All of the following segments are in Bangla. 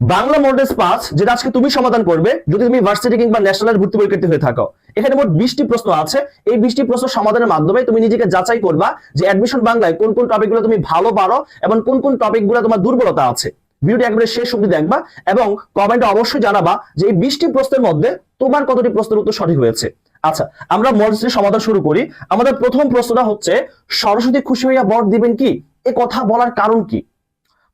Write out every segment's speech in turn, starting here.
বাংলা মডেলস পাঁচ যেটা আজকে তুমি সমাধান করবে, যদি তুমি ভার্সিটি কিংবা ন্যাশনাল ভর্তি পরীক্ষার্থী হয়ে থাকো। এখানে মোট বিশটি প্রশ্ন আছে। এই বিশটি প্রশ্ন সমাধানের মাধ্যমে তুমি নিজেকে যাচাই করবা যে অ্যাডমিশন বাংলায় কোন কোন টপিকগুলো তুমি ভালো পারো এবং কোন কোন টপিকগুলো তোমার দুর্বলতা আছে। ভিডিওটি একবারে শেষ অব্দি দেখবা এবং কমেন্টে অবশ্যই জানাবা যে এই বিশটি প্রশ্নের মধ্যে তোমার কতটি প্রশ্নের উত্তর সঠিক হয়েছে। আচ্ছা আমরা মডেলসটির সমাধান শুরু করি। আমাদের প্রথম প্রশ্নটা হচ্ছে, সরস্বতী খুশি হইয়া বর দিবেন কি? এ কথা বলার কারণ কি?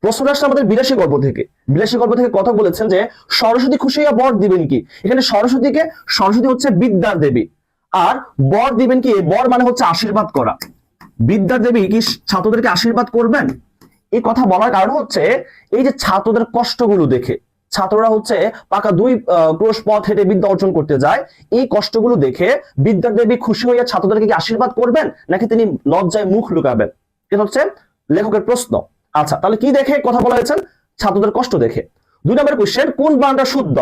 প্রশ্নটা আসছে আমাদের বিলাসী গল্প থেকে। বিলাসী গল্প থেকে কথা বলেছেন যে, সরস্বতী খুশি বর দিবেন কি? এখানে সরস্বতীকে, সরস্বতী হচ্ছে বিদ্যার দেবী। আর বর দিবেন কি? বর মানে হচ্ছে আশীর্বাদ করা। বিদ্যার দেবী কি ছাত্রদেরকে আশীর্বাদ করবেন? এই কথা বলার কারণ হচ্ছে, এই যে ছাত্রদের কষ্টগুলো দেখে, ছাত্ররা হচ্ছে পাকা দুই ক্রোশ পথ হেঁটে বিদ্যা অর্জন করতে যায়। এই কষ্টগুলো দেখে বিদ্যার দেবী খুশি হইয়া ছাত্রদেরকে কি আশীর্বাদ করবেন? নাকি তিনি লজ্জায় মুখ লুকাবেন? এটা হচ্ছে লেখকের প্রশ্ন। আচ্ছা তাহলে কি দেখে কথা বলা হয়েছে? ছাত্রদের কষ্ট দেখে। দুই নম্বর কোশ্চেন কোন বানটা শুদ্ধ?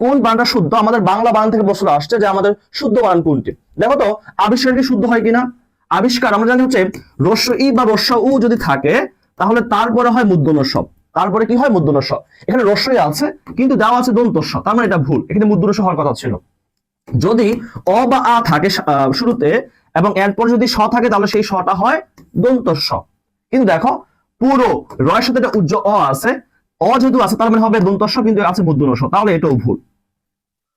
কোন বানটা শুদ্ধ? আমাদের বাংলা বান থেকে প্রশ্ন আসছে যে আমাদের শুদ্ধ বান কোনটি? দেখো তো, আবিষ্কার কি শুদ্ধ হয় কিনা? আবিষ্কার, আমরা জানি হচ্ছে রস্য ই বা রস্য উ যদি থাকে, তাহলে তারপরে হয় মুদ্রণস্ব। তারপরে কি হয়? মুদ্রণস্ব। এখানে রস্যই আছে, কিন্তু দেওয়া আছে দন্তস্ব। তার মানে এটা ভুল। এখানে মুদ্রণস্ব হওয়ার কথা ছিল। যদি অ বা আ থাকে শুরুতে, এবং এরপর যদি স থাকে, তাহলে সেই সটা হয় দন্তস্ব। কিন্তু দেখো পুরো রয়ের সাথে একটা উজ্জ্ব অ আছে। অ যেহেতু আছে, তার মানে হবে দন্তস্ব, কিন্তু আছে মুদ্রণস্ব তাহলে এটাও ভুল।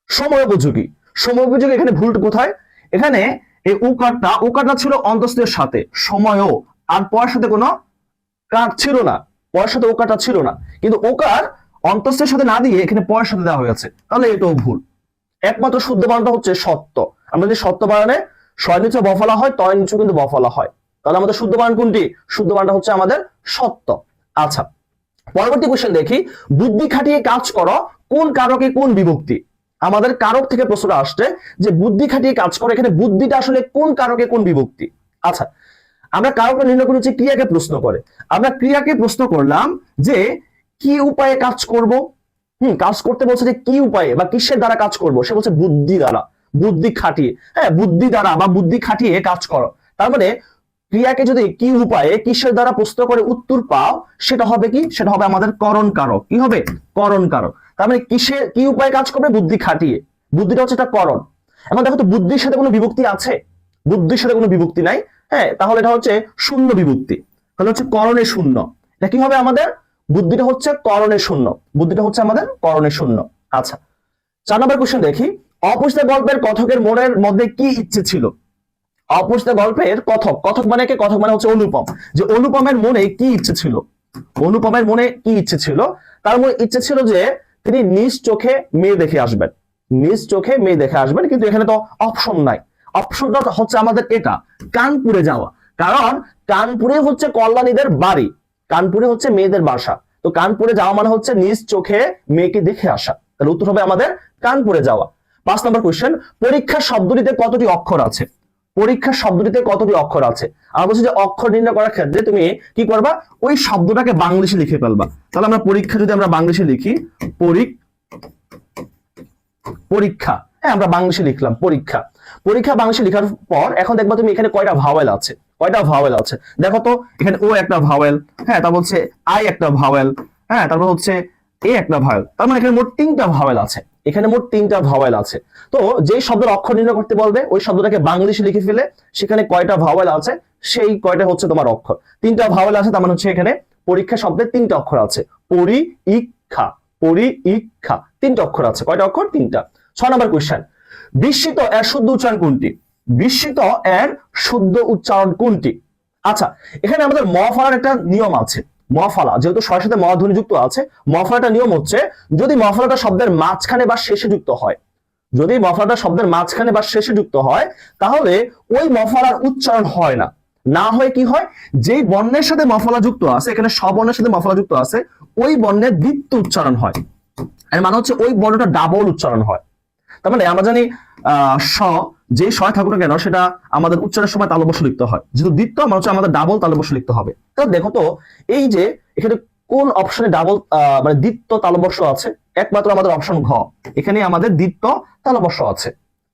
সময় উপযোগী। সময় উপযোগী, এখানে ভুলটা কোথায়? এখানে এই উকারটা উকারটা ছিল অন্তস্থের সাথে, সময়ও। আর পয়ের সাথে কোনো কার ছিল না। পয়ের সাথে ওকারটা ছিল না। কিন্তু ওকার অন্তস্থের সাথে না দিয়ে এখানে পয়ের সাথে দেওয়া হয়েছে। তাহলে এটাও ভুল। একমাত্র শুদ্ধ বানানটা হচ্ছে সত্য। আমরা যদি সত্য বানানে ছয় নিচে বফলা হয়, তয় নিচে কিন্তু বফলা হয়। তাহলে আমাদের শুদ্ধ বানান কোনটি? শুদ্ধ বানানটা হচ্ছে আমাদের সত্য। আচ্ছা পরবর্তী কোশ্চেন দেখি। বুদ্ধি খাটিয়ে কাজ করো, কোন কারকে কোন বিভক্তি? আমাদের কারক থেকে প্রশ্নটা আসছে যে বুদ্ধি খাটিয়ে কাজ করো, এখানে বুদ্ধিটা আসলে কোন কারকে কোন বিভক্তি? আচ্ছা আমরা কারকে নির্ণয় করেছি, ক্রিয়াকে প্রশ্ন করে। আমরা ক্রিয়াকে প্রশ্ন করলাম যে কি উপায়ে কাজ করব? হুম, কাজ করতে বলছে যে কি উপায়ে বা কিসের দ্বারা কাজ করব? সে বলছে বুদ্ধি দ্বারা। বুদ্ধি খাটিয়ে। হ্যাঁ বুদ্ধি দ্বারা বা বুদ্ধি খাটিয়ে কাজ করো। তার মানে ক্রিয়াকে যদি কি উপায়ে কিসের দ্বারা প্রশ্ন করে উত্তর পাও, সেটা হবে কি? সেটা হবে আমাদের করণ কারক কি হবে? করণ কারক তার মানে কিসে, কি উপায়ে কাজ করবে? বুদ্ধি খাটিয়ে। বুদ্ধিটা হচ্ছে এটা করণ। এখন দেখো তো বুদ্ধির সাথে কোনো বিভক্তি আছে? বুদ্ধির সাথে কোনো বিভক্তি নাই? হ্যাঁ তাহলে এটা হচ্ছে শূন্য বিভক্তি। তাহলে হচ্ছে করণে শূন্য। এটা কি হবে আমাদের? বুদ্ধিটা হচ্ছে করণে শূন্য। বুদ্ধিটা হচ্ছে আমাদের করণে শূন্য। আচ্ছা চার নম্বর কোশ্চেন দেখি। অপুষ্টা গল্পের কথকের মনের মধ্যে কি ইচ্ছে ছিল? অপুষ্টা গল্পের কথক। কথক মানে কে? কথক মানে হচ্ছে অনুপম। যে অনুপমের মনে কি ইচ্ছে ছিল? অনুপমের মনে কি ইচ্ছে ছিল? তার মনে ইচ্ছে ছিল যে তিনি নিজ চোখে মেয়ে দেখে আসবেন। নিজ চোখে মেয়ে দেখে আসবেন, কিন্তু এখানে তো অপশন নাই। অপশনটা হচ্ছে আমাদের এটা, কানপুরে যাওয়া। কারণ কানপুরে হচ্ছে কল্যাণীদের বাড়ি, কানপুরে হচ্ছে মেয়েদের বাসা। তো কানপুরে যাওয়া মানে হচ্ছে নিজ চোখে মেয়েকে দেখে আসা। তাহলে উত্তর হবে আমাদের কানপুরে যাওয়া। পাঁচ নম্বর কোয়েশ্চেন পরীক্ষা শব্দটিতে কতটি অক্ষর আছে? পরীক্ষা শব্দটিতে কতটি অক্ষর আছে? আমরা বলছি যে অক্ষর নির্ণয় করার ক্ষেত্রে তুমি কি করবা? ওই শব্দটাকে বাংলিশে লিখে ফেলবা। তাহলে আমরা পরীক্ষা যদি আমরা বাংলিশে লিখি, পরীক পরীক্ষা। হ্যাঁ আমরা বাংলিশে লিখলাম, পরীক্ষা। পরীক্ষা বাংলিশে লেখার পর এখন দেখবা তুমি এখানে কয়টা ভাওয়েল আছে। কয়টা ভাওয়েল আছে? দেখো তো, এখানে ও একটা ভাওয়েল হ্যাঁ তারপর হচ্ছে আই একটা ভাওয়েল হ্যাঁ তারপর হচ্ছে এ একটা ভাওয়েল তার মানে এখানে মোট তিনটা ভাওয়েল আছে। এখানে মোট তিনটা ভাওয়েল আছে। তো যে শব্দের অক্ষর নির্ণয় করতে বলবে, ওই শব্দটাকে বাংলিশে লিখে ফেলে সেখানে কয়টা ভাওয়েল আছে, সেই কয়টা হচ্ছে তোমার অক্ষর। তিনটা ভাওয়েল আছে, তার মানে হচ্ছে এখানে পরীক্ষা শব্দের তিনটা অক্ষর আছে। পরি ইক্ষা পরি ইক্ষা তিনটা অক্ষর আছে। কয়টা অক্ষর? তিনটা। ছয় নম্বর কোয়েশ্চেন বিস্মিত এর শুদ্ধ উচ্চারণ কোনটি? বিস্মিত এর শুদ্ধ উচ্চারণ কোনটি? আচ্ছা এখানে আমাদের ম ফলার একটা নিয়ম আছে। ম ফলা যেহেতু ছয়ের সাথে ম ধ্বনি যুক্ত আছে ম ফলাটা নিয়ম হচ্ছে যদি ম ফলাটা শব্দের মাঝখানে বা শেষে যুক্ত হয়, যদি মফলাটা শব্দের মাঝখানে বা শেষে যুক্ত হয়, তাহলে ওই মফলার উচ্চারণ হয় না। না হয় কি হয়? যেই বর্ণের সাথে মফলা যুক্ত আছে, এখানে স্ববর্ণের সাথে মফলা যুক্ত আছে, ওই বর্ণের দ্বিত্ব উচ্চারণ হয়। এর মানে হচ্ছে ওই বর্ণটা ডাবল উচ্চারণ হয়। তার মানে আমরা জানি স যে স থাকুক কেন, সেটা আমাদের উচ্চারণের সময় তালবস্য লিখতে হয়। যেহেতু দ্বিত্ব, আমার হচ্ছে আমাদের ডাবল তালবস্য লিখতে হবে। তো দেখো তো, এই যে এখানে কোন অপশনে ডাবল মানে দ্বিত্ব তালবস্য আছে? একমাত্র আমাদের অপশন ঘ। এখানে আমাদের দ্বিত্ব তালবস্য আছে।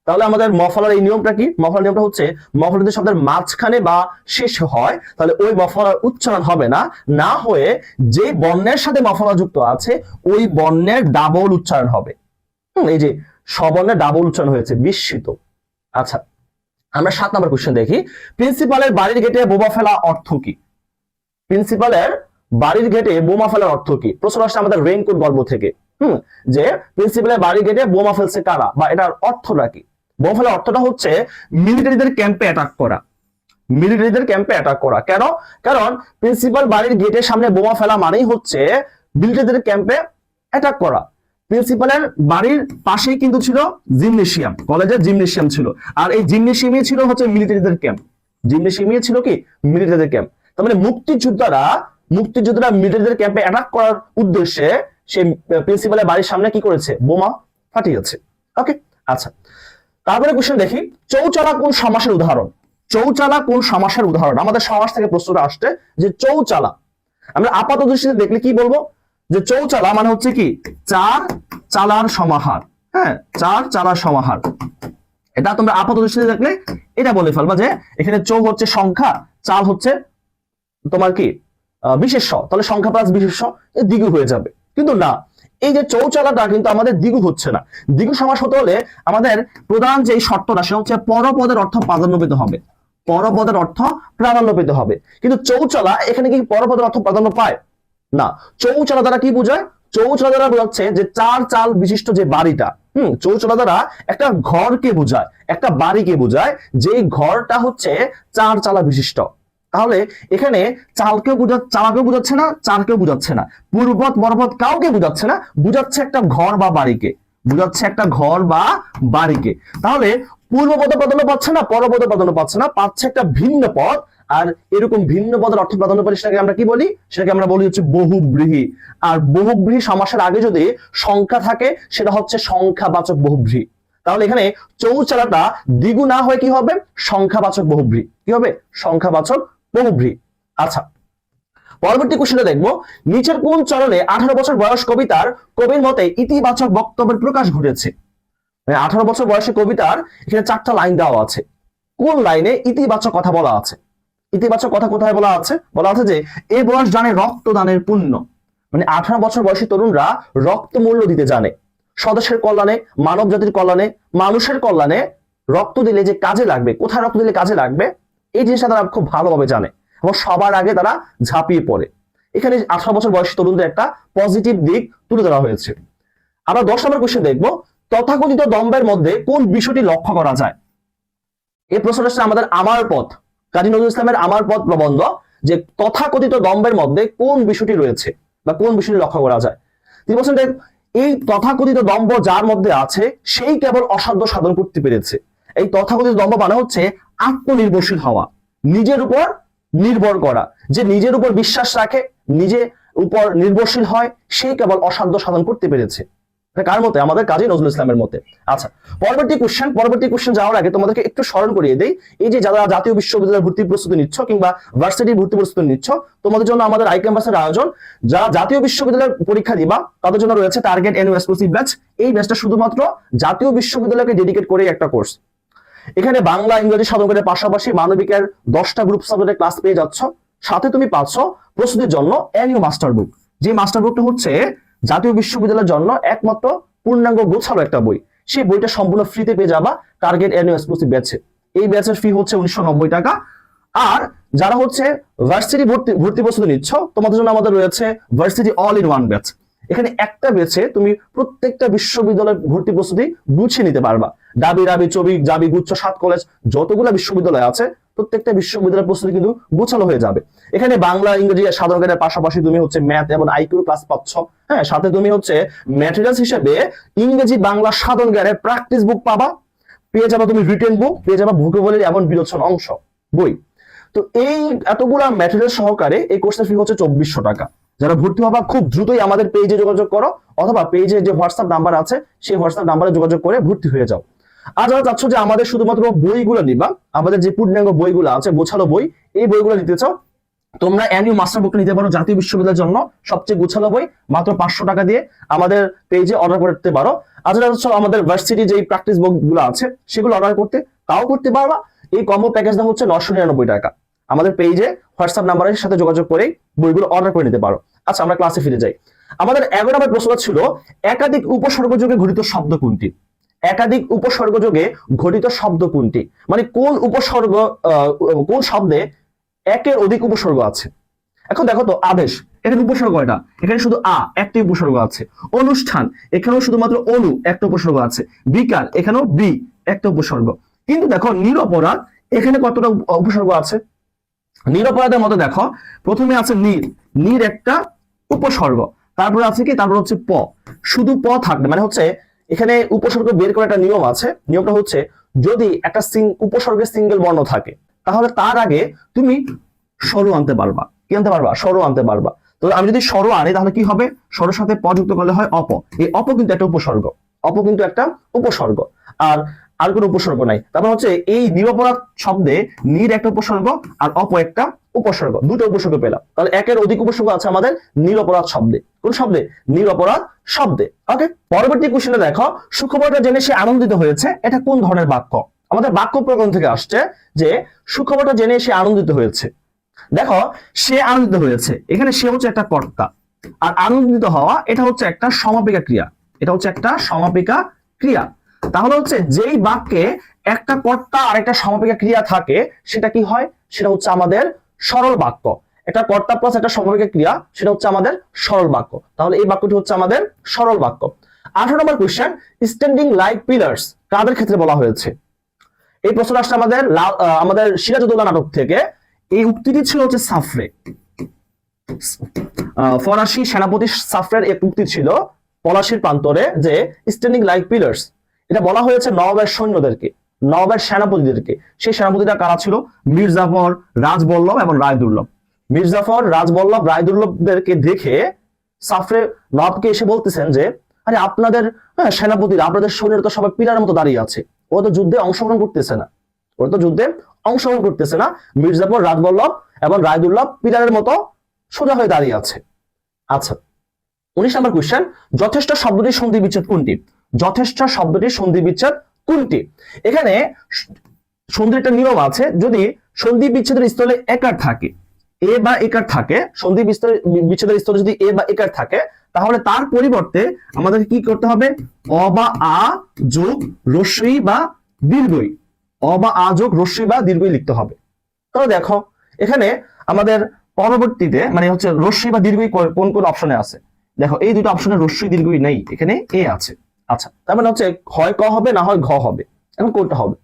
তাহলে আমাদের মফলার এই নিয়মটা কি? মফলার নিয়মটা হচ্ছে মফলা যদি শব্দের মাঝখানে বা শেষ হয়, তাহলে ওই মফলার উচ্চারণ হবে না। না হয়ে যে বর্ণের সাথে মফলা যুক্ত আছে, ওই বর্ণের ডাবল উচ্চারণ হবে। এই যে সবর্ণের ডাবল উচ্চারণ হয়েছে, বিস্মিত। আচ্ছা আমরা সাত নম্বর কোশ্চেন দেখি। প্রিন্সিপালের বাড়ির গেটে বোমা ফেলা অর্থ কি? প্রিন্সিপালের বাড়ির গেটে বোমা ফেলার অর্থ কি? প্রশ্ন আসছে আমাদের রেইনকোট গল্প থেকে। হুম, যে প্রিন্সিপালের বাড়ির গেটে বোমা ফেলছে কারা? বা এটার অর্থটা কি? বোমা ফেলার অর্থটা হচ্ছে মিলিটারিদের ক্যাম্পে অ্যাটাক করা। মিলিটারিদের ক্যাম্পে অ্যাটাক করা। কেন? কারণ প্রিন্সিপাল বাড়ির গেটের সামনে বোমা ফেলা মানেই হচ্ছে মিলিটারিদের ক্যাম্পে অ্যাটাক করা। প্রিন্সিপালের বাড়ির পাশেই কিন্তু ছিল জিমনেশিয়াম কলেজের জিমনেশিয়াম ছিল। আর এই জিমনেশিয়ামই ছিল হচ্ছে মিলিটারিদের ক্যাম্প জিমনেশিয়ামই ছিল কি? মিলিটারিদের ক্যাম্প তার মানে মুক্তিযোদ্ধারা মুক্তিযোদ্ধারা মিলিটারিদের ক্যাম্পে অ্যাটাক করার উদ্দেশ্যে সে প্রিন্সিপালের বাড়ির সামনে কি করেছে? বোমা ফাটিয়েছে। ওকে আচ্ছা। তারপরে কোশ্চেন দেখি। চৌচালা কোন সমাসের উদাহরণ? চৌচালা কোন সমাসের উদাহরণ? আমাদের সমাজ থেকে প্রশ্নটা আসছে যে চৌচালা, আমরা আপাত দৃষ্টিতে দেখলে কি বলব? যে চৌচালা মানে হচ্ছে কি? চার চালার সমাহার। হ্যাঁ চার চালার সমাহার। এটা তোমরা আপাত দৃষ্টিতে দেখলে এটা বলে ফেলবা যে এখানে চৌ হচ্ছে সংখ্যা চাল হচ্ছে তোমার কি? আহ, বিশেষ্য। তাহলে সংখ্যা প্লাস বিশেষ্য দ্বিগু হয়ে যাবে। কিন্তু না এই যে চৌচালাটা কিন্তু আমাদের দ্বিগু হচ্ছে না। দ্বিগু সমাস হতে হলে আমাদের প্রধান যে শর্তটা সেটা হচ্ছে পরপদের অর্থ প্রাধান্য হবে। পরপদের অর্থ প্রাধান্য পেতে হবে। কিন্তু চৌচালা এখানে কি পরপদের অর্থ প্রাধান্য পায়? না, চৌচালা দ্বারা কি বোঝায়? চৌচালা দ্বারা বোঝাচ্ছে যে চার চাল বিশিষ্ট যে বাড়িটা, হুম, চৌচালা দ্বারা একটা ঘরকে বোঝায়, একটা বাড়িকে বোঝায় যে ঘরটা হচ্ছে চার চালা বিশিষ্ট। তাহলে এখানে চালকেও বুঝা চালাকেও বুঝাচ্ছে না, চারকেও বুঝাচ্ছে না। পূর্বত বরবত কাউকে বুঝাচ্ছে না, বুঝাচ্ছে একটা ঘর বা বাড়িকে, বুঝাচ্ছে একটা ঘর বা বাড়িকে। তাহলে পূর্বপদ প্রাধান্য পাচ্ছে না পরপদ প্রাধান্য পাচ্ছে না, পাচ্ছে একটা ভিন্ন পদ আর এরকম ভিন্ন পদের অর্থ প্রাধান্য পাই সেটাকে আমরা কি বলি? সেটাকে আমরা বলি হচ্ছে বহুব্রীহি। আর বহুব্রীহি সমাসের আগে যদি সংখ্যা থাকে, সেটা হচ্ছে সংখ্যাবাচক বহুব্রীহি। তাহলে এখানে চৌচালাটা দ্বিগু না হয়ে কি হবে? সংখ্যাবাচক বহুব্রী কি হবে? সংখ্যাবাচক বহুব্রী আচ্ছা পরবর্তী কোশ্চেনটা দেখব। নিচের কোন চরণে আঠারো বছর বয়স কবিতার কবির মতে ইতিবাচক বক্তব্যের প্রকাশ ঘটেছে? আঠারো বছর বয়সে কবিতার এখানে চারটা লাইন দেওয়া আছে। কোন লাইনে ইতিবাচক কথা বলা আছে? ইতিবাচক কথা কোথায় বলা আছে? বলা আছে যে, এ বয়স জানে রক্তদানের পুণ্য। মানে আঠারো বছর বয়সী তরুণরা রক্ত মূল্য দিতে জানে। স্বদেশের কল্যাণে মানব জাতির কল্যাণে, মানুষের কল্যাণে রক্ত দিলে যে কাজে লাগবে, কোথায় রক্ত দিলে কাজে লাগবে? এই জিনিসটা তারা খুব ভালোভাবে জানে এবং সবার আগে তারা ঝাঁপিয়ে পড়ে। এখানে আঠারো বছর বয়সী তরুণদের একটা পজিটিভ দিক তুলে ধরা হয়েছে। আমরা দশ নম্বর কোশ্চেন দেখব, তথাকথিত দম্বের মধ্যে কোন বিষয়টি লক্ষ্য করা যায়? এই প্রশ্নটা আমাদের আমার পথ। কাজী নজরুল ইসলামের আমার পথ প্রবন্ধ যে তথাকথিত দম্বের মধ্যে কোন বিষয়টি রয়েছে বা কোন বিষয়টি লক্ষ্য করা যায়। তিনি বলছেন যে এই তথাকথিত দম্ভ যার মধ্যে আছে, সেই কেবল অসাধ্য সাধন করতে পেরেছে। এই তথাকথিত দম্ভ মানে হচ্ছে আত্মনির্ভরশীল হওয়া, নিজের উপর নির্ভর করা। যে নিজের উপর বিশ্বাস রাখে, নিজে উপর নির্ভরশীল হয় সেই কেবল অসাধ্য সাধন করতে পেরেছে। কার মতে? আমাদের কাজী নজরুল ইসলামের মতে। আচ্ছা পরবর্তী কোশ্চেন পরবর্তী কোশ্চেন যাওয়ার আগে তোমাদেরকে একটু স্মরণ করিয়ে দেই। এই যে যারা জাতীয় বিশ্ববিদ্যালয়ের ভর্তি প্রস্তুতি নিচ্ছ কিংবা ভার্সিটি ভর্তি প্রস্তুতি নিচ্ছ, তোমাদের জন্য আমাদের আই ক্যাম্পাসের আয়োজন। যারা জাতীয় বিশ্ববিদ্যালয়ের পরীক্ষা দিবা, তাদের জন্য রয়েছে টার্গেট এন এক্সক্লুসিভ ব্যাচ এই ব্যাচটা শুধুমাত্র জাতীয় বিশ্ববিদ্যালয়কে ডেডিকেট করে একটা কোর্স এখানে বাংলা, ইংরেজি সাধকের পাশাপাশি মানবিকের দশটা গ্রুপ সাবজেক্টের ক্লাস পেয়ে যাচ্ছ। সাথে তুমি পাচ্ছ প্রস্তুতির জন্য এনইউ মাস্টার বুক যে মাস্টার বুকটা হচ্ছে জাতীয় বিশ্ববিদ্যালয়ের জন্য একমাত্র পূর্ণাঙ্গ গোছালো একটা বই। সেই বইটা সম্পূর্ণ ফ্রিতে পেয়ে যাবা টার্গেট এনইউ এক্সক্লুসিভ ব্যাচে এই ব্যাচের ফি হচ্ছে উনিশশো টাকা। আর যারা হচ্ছে ভার্সিটি ভর্তি ভর্তি প্রস্তুতি নিচ্ছ, তোমাদের জন্য আমাদের রয়েছে varsity all in one batch এখানে একটা বেছে তুমি প্রত্যেকটা বিশ্ববিদ্যালয়ের ভর্তি প্রস্তুতি গুছিয়ে নিতে পারবা। ডাবি, রাবি, চবি, জাবি, গুচ্ছ, সাত কলেজ যতগুলো বিশ্ববিদ্যালয় আছে প্রত্যেকটা বিশ্ববিদ্যালয়ের প্রস্তুতি কিন্তু গোছালো হয়ে যাবে। এখানে বাংলা, ইংরেজি, সাধারণ জ্ঞানের পাশাপাশি তুমি হচ্ছে ম্যাথ এবং আইকিউ ক্লাস পাচ্ছ। হ্যাঁ সাথে তুমি হচ্ছে ম্যাটেরিয়ালস হিসেবে ইংরেজি, বাংলা, সাধারণ জ্ঞানের প্র্যাকটিস বুক পাবা। পেয়ে যাবা তুমি রিটেন বুক পেয়ে যাবা ভূগোলের এবং বিলোচন অংশ, বই। তো এই এতগুলা ম্যাটেরিয়াল সহকারে এই কোর্সের ফি হচ্ছে চব্বিশশো টাকা। যারা ভর্তি হবা, খুব দ্রুতই আমাদের পেজে যোগাযোগ করো, অথবা পেজে যে হোয়াটসঅ্যাপ নাম্বার আছে, সেই হোয়াটসঅ্যাপ নাম্বারে যোগাযোগ করে ভর্তি হয়ে যাও। আর যারা চাচ্ছ যে আমাদের শুধুমাত্র বইগুলো নিবা, আমাদের যে পূর্ণাঙ্গ বইগুলো আছে, গোছালো বই, এই বইগুলো নিতে চাও, তোমরা অ্যানিউ মাস্টার বুকটা নিতে পারো জাতীয় বিশ্ববিদ্যালয়ের জন্য সবচেয়ে গুছালো বই, মাত্র পাঁচশো টাকা দিয়ে আমাদের পেজে অর্ডার করতে পারো। আর যেটা হচ্ছে আমাদের ভার্সিটি যে প্র্যাকটিস বুকগুলো আছে, সেগুলো অর্ডার করতে, তাও করতে পারবা। এই কম্বো প্যাকেজটা হচ্ছে নশো নিরানব্বই টাকা। আমাদের পেজে হোয়াটসঅ্যাপ নাম্বারের সাথে যোগাযোগ করে বইগুলো অর্ডার করে নিতে পারো। আচ্ছা আমরা ক্লাসে ফিরে যাই। আমাদের এগারো নম্বর প্রশ্নটা ছিল, একাধিক উপসর্গ যোগে ঘটিত শব্দ কোনটি? একাধিক উপসর্গ যোগে ঘটিত শব্দ কোনটি? মানে কোন উপসর্গ কোন শব্দে একের অধিক উপসর্গ আছে? এখন দেখো তো, আদেশ। এখানে উপসর্গ এটা? এখানে শুধু আ, একটি উপসর্গ আছে। অনুষ্ঠান, এখানেও শুধুমাত্র অনু, একটা উপসর্গ আছে। বিকার এখানেও বি, একটা উপসর্গ। কিন্তু দেখো, নিরপরাধ, এখানে কতটা উপসর্গ আছে? নিরপরাধের মতো দেখো, প্রথমে আছে নীর নীর একটা উপসর্গ। তারপরে আছে কি? তারপর হচ্ছে প। শুধু প থাকবে মানে হচ্ছে এখানে উপসর্গ বের করার একটা নিয়ম আছে। নিয়মটা হচ্ছে, যদি একটা উপসর্গের সিঙ্গেল বর্ণ থাকে, তাহলে তার আগে তুমি সরু আনতে পারবা। কি আনতে পারবা? সরু আনতে পারবা। তো আমি যদি সরু আনি, তাহলে কি হবে? সরুর সাথে প যুক্ত করলে হয় অপ। এই অপ কিন্তু একটা উপসর্গ। অপ কিন্তু একটা উপসর্গ। আর আর কোনো উপসর্গ নাই। তারপর হচ্ছে এই নিরপরাধ শব্দে নির একটা উপসর্গ আর অপ একটা উপসর্গ। দুটো উপসর্গ পেলাম। তাহলে একের অধিক উপসর্গ আছে আমাদের নিরপরাধ শব্দে। কোন শব্দে? নিরপরাধ শব্দে। ওকে পরবর্তী কোশ্চেনে দেখো, সুখবরটা জেনে সে আনন্দিত হয়েছে, এটা কোন ধরনের বাক্য? আমাদের বাক্য প্রকরণ থেকে আসছে যে, সুখবরটা জেনে সে আনন্দিত হয়েছে। দেখো, সে আনন্দিত হয়েছে। এখানে সে হচ্ছে একটা কর্তা। আর আনন্দিত হওয়া, এটা হচ্ছে একটা সমাপিকা ক্রিয়া। এটা হচ্ছে একটা সমাপিকা ক্রিয়া। তাহলে হচ্ছে যেই বাক্যে একটা কর্তা আর একটা সমাপিকা ক্রিয়া থাকে, সেটা কি হয়? সেটা হচ্ছে আমাদের সরল বাক্য। একটা কর্তা প্লাস একটা সমাপিকা ক্রিয়া, সেটা হচ্ছে আমাদের সরল বাক্য। তাহলে এই বাক্যটি হচ্ছে আমাদের সরল বাক্য। আঠারো number question standing like pillars কাদের ক্ষেত্রে বলা হয়েছে? এই প্রশ্ন আসছে আমাদের আমাদের সিরাজউদ্দৌলা নাটক থেকে। এই উক্তিটি ছিল হচ্ছে সাফরে। ফরাসি সেনাপতি সাফরের এক উক্তি ছিল পলাশির প্রান্তরে যে স্ট্যান্ডিং লাইক পিলার্স এটা বলা হয়েছে নবাবের সৈন্যদেরকে নবাবের সেনাপতিদেরকে। সেই সেনাপতিরা কারা ছিল? মির্জাফর রাজবল্লভ এবং রায়দুর্লভ। মির্জাফর রাজবল্লভ রায়দুর্লভদেরকে দেখে সাফরে নবাবকে এসে বলতেছেন যে আরে আপনাদের হ্যাঁ, সেনাপতিরা আপনাদের সৈন্যরা তো সবাই পিলারের মতো দাঁড়িয়ে আছে। ওরা তো যুদ্ধে অংশগ্রহণ করতেছে না। ওরা তো যুদ্ধে অংশগ্রহণ করতেছে না। মির্জাফর রাজবল্লভ এবং রায়দুল্লভ পিলারের মতো সোজা হয়ে দাঁড়িয়ে আছে। আচ্ছা উনিশ নম্বর কোয়েশ্চেন যথেষ্ট শব্দটির সন্ধি বিচ্ছেদ কোনটি? যথেষ্ট শব্দটির সন্ধি বিচ্ছেদ কোনটি? এখানে সন্ধির একটা নিয়ম আছে, যদি সন্ধি বিচ্ছেদের স্থলে একার থাকে, এ বা একার থাকে সন্ধি বিচ্ছেদের স্থলে যদি এ বা একার থাকে, তাহলে তার পরিবর্তে আমাদের কি করতে হবে? অ বা আ যোগ রস্যই বা দীর্ঘই, অ বা আ যোগ রস্যই বা দীর্ঘই লিখতে হবে। তাহলে দেখো, এখানে আমাদের পরবর্তীতে মানে হচ্ছে রস্যই বা দীর্ঘই কোন কোন অপশনে আছে? দেখো, এই দুটো অপশনে রস্যই দীর্ঘই নেই, এখানে এ আছে। আচ্ছা তার মানে হচ্ছে হয় ক হবে, না হয় ঘ হবে। এখন কোনটা হবে?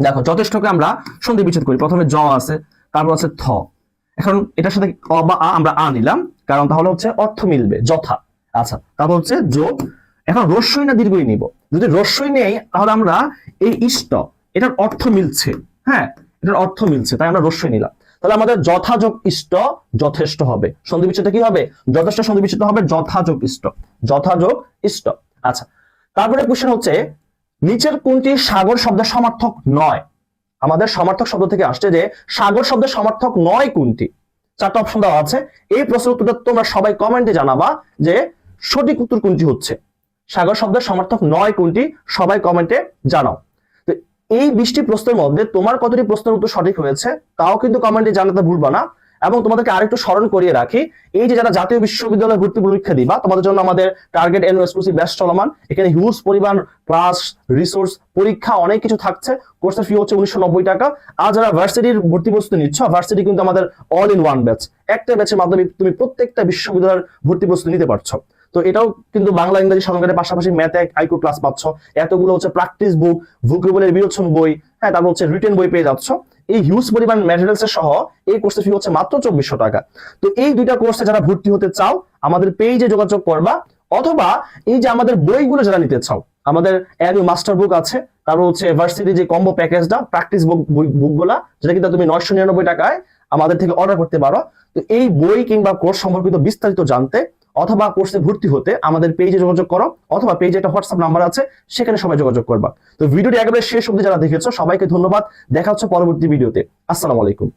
দেখো, যথেষ্টকে আমরা সন্ধি বিচ্ছেদ করি। প্রথমে জ আছে, তারপর আছে থ। এখন এটার সাথে অ বা আ আমরা আ নিলাম, কারণ তাহলে হচ্ছে অর্থ মিলবে, যথা। আচ্ছা তারপর হচ্ছে যোগ। এখন রস্যই না দীর্ঘই নিব? যদি রস্যই নেই, তাহলে আমরা এই ইষ্ট, এটার অর্থ মিলছে। হ্যাঁ এটার অর্থ মিলছে, তাই আমরা রস্যই নিলাম। তাহলে আমাদের যথাযোগ ইষ্ট যথেষ্ট হবে। সন্ধি বিচ্ছেদটা কি হবে? যথেষ্ট সন্ধি বিচ্ছেদ হবে যথাযোগ ইষ্ট। যথাযোগ ইষ্ট। আচ্ছা তারপরে কোশ্চেন হচ্ছে, নিচের কোনটি সাগর শব্দের সমার্থক নয়? আমাদের সমার্থক শব্দ থেকে আসছে যে, সাগর শব্দের সমার্থক নয় কোনটি? চারটা অপশন দেওয়া আছে। এই প্রশ্নের উত্তরটা তোমরা সবাই কমেন্টে জানাবা যে, সঠিক উত্তর কোনটি হচ্ছে? সাগর শব্দের সমার্থক নয় কোনটি? সবাই কমেন্টে জানাও। তো এই বিশটি প্রশ্নের মধ্যে তোমার কতটি প্রশ্নের উত্তর সঠিক হয়েছে, তাও কিন্তু কমেন্টে জানাতে ভুলবা না। এবং তোমাদেরকে আরেকটু স্মরণ করিয়ে রাখি, এই যে যারা জাতীয় বিশ্ববিদ্যালয়ে ভর্তি পরীক্ষা দিবা, তোমাদের জন্য আমাদের টার্গেট এন এক্সক্লুসিভ ব্যাচ চলমান। এখানে হিউজ পরিমাণ ক্লাস রিসোর্স পরীক্ষা অনেক কিছু থাকছে। কোর্সের ফি হচ্ছে উনিশশো নব্বই টাকা। আর যারা ভার্সিটির ভর্তি প্রস্তুতি নিচ্ছ ভার্সিটি কিন্তু আমাদের অল ইন ওয়ান ব্যাচ একটা ব্যাচের মাধ্যমে তুমি প্রত্যেকটা বিশ্ববিদ্যালয়ের ভর্তি প্রস্তুতি নিতে পারছ। তো এটাও কিন্তু বাংলা, ইংরেজি সহকারে পাশাপাশি ম্যাথ আইকো ক্লাস পাচ্ছ। এতগুলো হচ্ছে প্র্যাকটিস বুক ভোকেবলের বিরোচন বই হ্যাঁ তারপর হচ্ছে রিটেন বই পেয়ে যাচ্ছ। এই হিউজ পরিমাণ ম্যাটেরিয়ালস সহ এই কোর্সের ফি হচ্ছে মাত্র চব্বিশশো টাকা। তো এই দুইটা কোর্সে যারা ভর্তি হতে চাও, আমাদের পেজে যোগাযোগ করবা, অথবা এই যে আমাদের বইগুলো যারা নিতে চাও, আমাদের অ্যানিউ মাস্টার বুক আছে, তারপর হচ্ছে ভার্সিটি যে কম্বো প্যাকেজটা প্র্যাকটিস বুক বুকগুলা যেটা কিন্তু তুমি নয়শো নিরানব্বই টাকায় আমাদের থেকে অর্ডার করতে পারো। তো এই বই কিংবা কোর্স সম্পর্কিত বিস্তারিত জানতে অথবা কোর্সে ভর্তি হতে আমাদের পেজে যোগাযোগ করো, অথবা পেজে একটা হোয়াটসঅ্যাপ নাম্বার আছে, সেখানে সবাই যোগাযোগ করবা। তো ভিডিওটি একেবারে শেষ অবধি যারা দেখেছ, সবাইকে ধন্যবাদ। দেখা হচ্ছে পরবর্তী ভিডিওতে আসসালামু আলাইকুম।